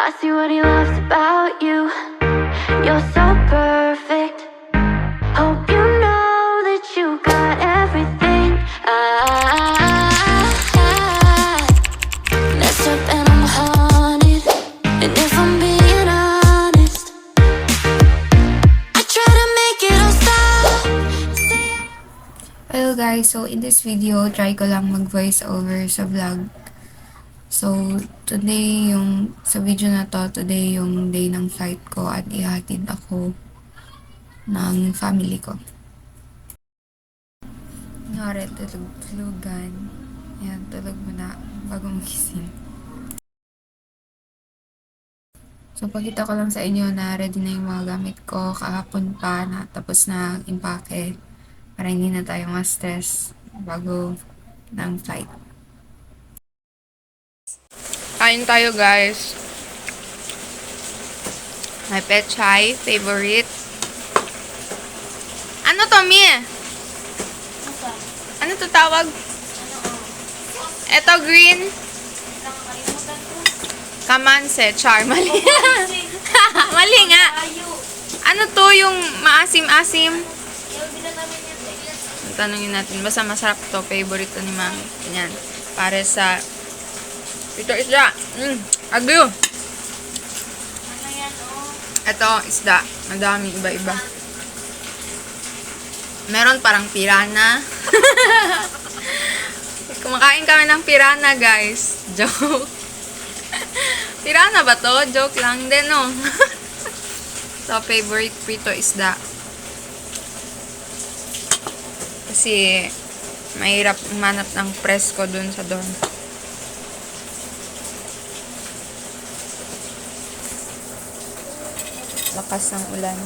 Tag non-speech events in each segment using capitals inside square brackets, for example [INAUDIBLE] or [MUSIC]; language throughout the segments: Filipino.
I see what he loves about you. You're so perfect. Hope you know that you got everything. Ah, I messed up and I'm haunted. And if I'm being honest, I try to make it all stop. Hello guys, so in this video, try ko lang mag voice over sa vlog. So, today yung, sa video na to, today yung day ng flight ko at ihatid ako ng family ko. Ngari, tulog, tulugan. Yan, tulog muna bago magising. So, pakita ko lang sa inyo na ready na yung mga gamit ko kahapon pa na tapos na impake para hindi na tayo ma-stress bago ng flight. Kain tayo guys. My pet chai, favorite. Ano to, Mie? Ano to tawag? Ito green. Kamanse, char. Mali. [LAUGHS] Mali nga. Ano to yung maasim-asim? Tanungin natin. Basta masarap to. Favorite to ni Mami. Ganyan. Para sa... Ito isda. Mm. Agyo. Ito, isda. Madami, iba-iba. Meron parang pirana. [LAUGHS] Kumakain kami ng pirana, guys. [LAUGHS] Joke. pirana ba to? Joke lang din, no? [LAUGHS] so, favorite prito isda. Kasi, mahirap umanap ng presko dun sa dorm. Lakas ng ulan.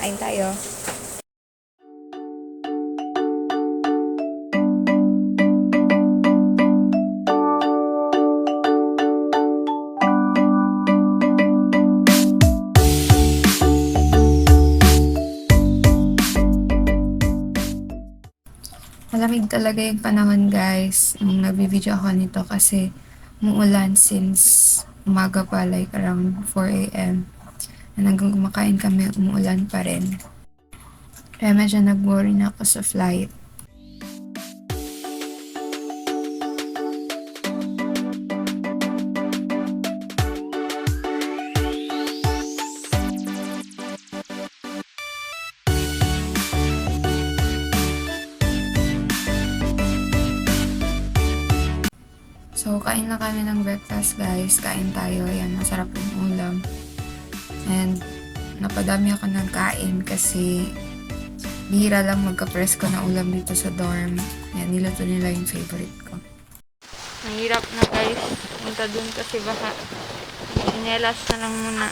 Kain tayo. Malamig talaga yung panahon guys. Nung nagbi-video ako nito kasi umuulan since umaga pa like around 4 a.m. And hanggang kumakain kami, umuulan pa rin. Kaya medyo nag-worry na ako sa flight. So, kain na kami ng breakfast, guys. Kain tayo. Yan, masarap yung ulam. And, napadami ako ng kain kasi bihira lang magka-presko na ulam dito sa dorm. Yan, niluto nila yung favorite ko. Mahirap na, guys. Punta dun kasi baka inelas na lang muna.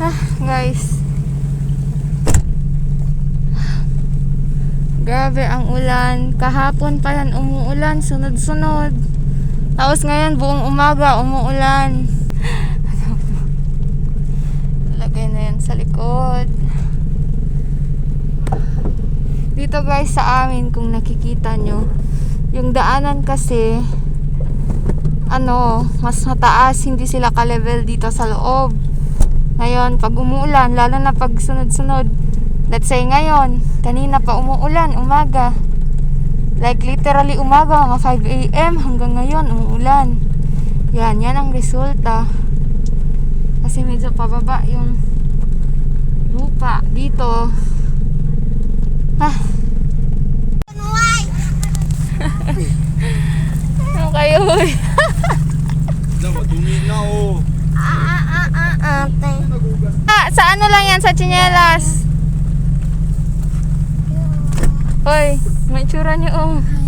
Ah, guys. Grabe ang ulan. Kahapon pa yan umuulan, sunod-sunod. Tapos ngayon buong umaga umuulan. [LAUGHS] Lagay na yan sa likod. Dito guys sa amin kung nakikita nyo, yung daanan kasi ano, mas mataas, hindi sila ka-level dito sa loob. Ngayon, pag umuulan, lalo na pag sunod-sunod, let's say ngayon, kanina pa umuulan, umaga. Like literally umaga, mga 5 a.m. hanggang ngayon, umuulan. Yan, yan ang resulta. Kasi medyo pababa yung lupa dito. Ah. [LAUGHS] ano kayo? dumi na oh. Ah, sa ano lang yan? Sa chinelas? Hoy, may tsura niyo oh.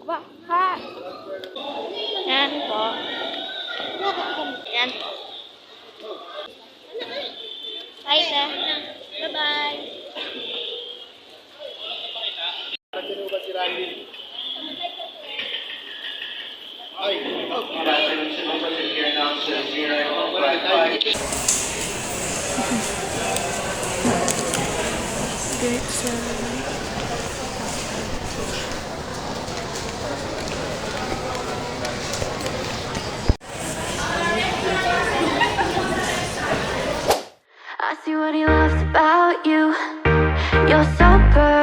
Ba, ha? Yan po. Yan po. Bye na. Bye-bye. About you. sober